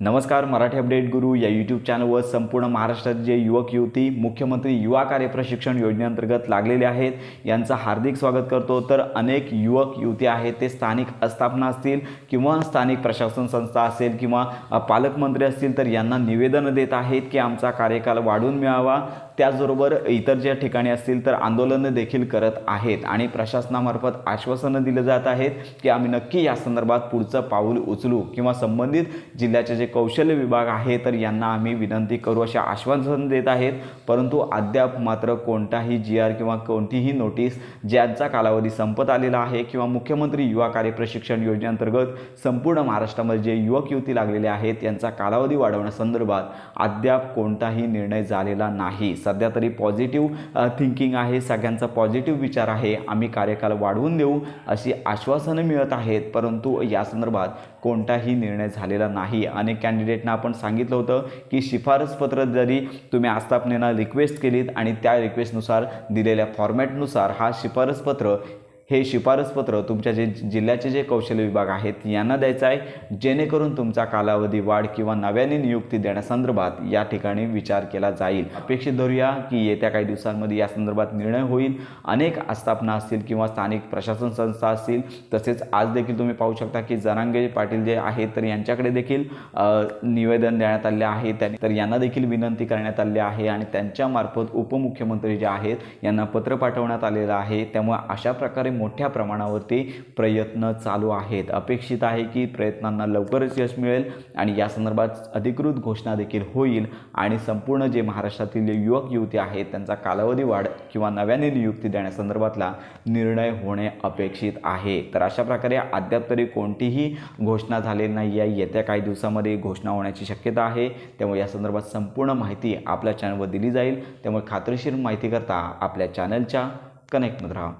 नमस्कार मराठी अपडेट गुरु या यूट्यूब चॅनलवर संपूर्ण महाराष्ट्रात जे युवक युवती मुख्यमंत्री युवा कार्य प्रशिक्षण योजनेअंतर्गत लागलेले आहेत यांचं हार्दिक स्वागत करतो. तर अनेक युवक युवती आहेत ते स्थानिक आस्थापना असतील किंवा स्थानिक प्रशासन संस्था असेल किंवा पालकमंत्री असतील तर यांना निवेदन देत आहेत की आमचा कार्यकाल वाढून मिळावा. त्याचबरोबर इतर ज्या ठिकाणी असतील तर आंदोलनं देखील करत आहेत आणि प्रशासनामार्फत आश्वासनं दिलं जात आहेत की आम्ही नक्की या संदर्भात पुढचं पाऊल उचलू किंवा संबंधित जिल्ह्याचे जे कौशल्य विभाग आहे तर यांना आम्ही विनंती करू असे आश्वासन देत आहेत. परंतु अद्याप मात्र कोणताही जी आर किंवा कोणतीही नोटीस ज्यांचा कालावधी संपत आलेला आहे किंवा मुख्यमंत्री युवा कार्य प्रशिक्षण योजनेअंतर्गत संपूर्ण महाराष्ट्रामध्ये जे युवक युवती लागलेले आहेत यांचा कालावधी वाढवण्यासंदर्भात अद्याप कोणताही निर्णय झालेला नाही. सध्या तरी पॉझिटिव्ह थिंकिंग आहे सगळ्यांचा पॉझिटिव्ह विचार आहे. आम्ही कार्यकाल वाढवून देऊ अशी आश्वासनं मिळत आहेत. परंतु या संदर्भात कोणताही निर्णय झालेला नाही. अनेक कॅन्डिडेटना आपण सांगितलं होतं की शिफारसपत्र जरी तुम्ही आस्थापनेनं रिक्वेस्ट केलीत आणि त्या रिक्वेस्टनुसार दिलेल्या फॉर्मॅटनुसार हा शिफारसपत्र हे शिफारसपत्र तुमच्या जे जिल्ह्याचे जे कौशल्य विभाग आहेत यांना द्यायचं आहे. जेणेकरून तुमचा कालावधी वाढ किंवा नव्याने नियुक्ती देण्यासंदर्भात या ठिकाणी विचार केला जाईल. अपेक्षित धरूया की येत्या काही दिवसांमध्ये या संदर्भात निर्णय होईल. अनेक आस्थापना असतील किंवा स्थानिक प्रशासन संस्था असतील तसेच आज देखील तुम्ही पाहू शकता की जरांगे पाटील जे आहेत तर यांच्याकडे देखील निवेदन देण्यात आले आहे. त्यांनी तर यांना देखील विनंती करण्यात आली आहे आणि त्यांच्यामार्फत उपमुख्यमंत्री जे आहेत यांना पत्र पाठवण्यात आलेलं आहे. त्यामुळे अशा प्रकारे मोठ्या प्रमाणावरती प्रयत्न चालू आहेत. अपेक्षित आहे की प्रयत्नांना लवकरच यश मिळेल आणि या संदर्भात अधिकृत घोषणा देखील होईल आणि संपूर्ण जे महाराष्ट्रातील युवक युवती आहेत त्यांचा कालावधी वाढ किंवा नव्याने नियुक्ती देण्यासंदर्भातला निर्णय होणे अपेक्षित आहे. तर अशा प्रकारे अद्याप तरी कोणतीही घोषणा झालेली नाही आहे. येत्या काही दिवसामध्ये घोषणा होण्याची शक्यता आहे. त्यामुळे या संदर्भात संपूर्ण माहिती आपल्या चॅनलवर दिली जाईल. त्यामुळे खात्रीशीर माहितीकरता आपल्या चॅनलच्या कनेक्टमध्ये राहा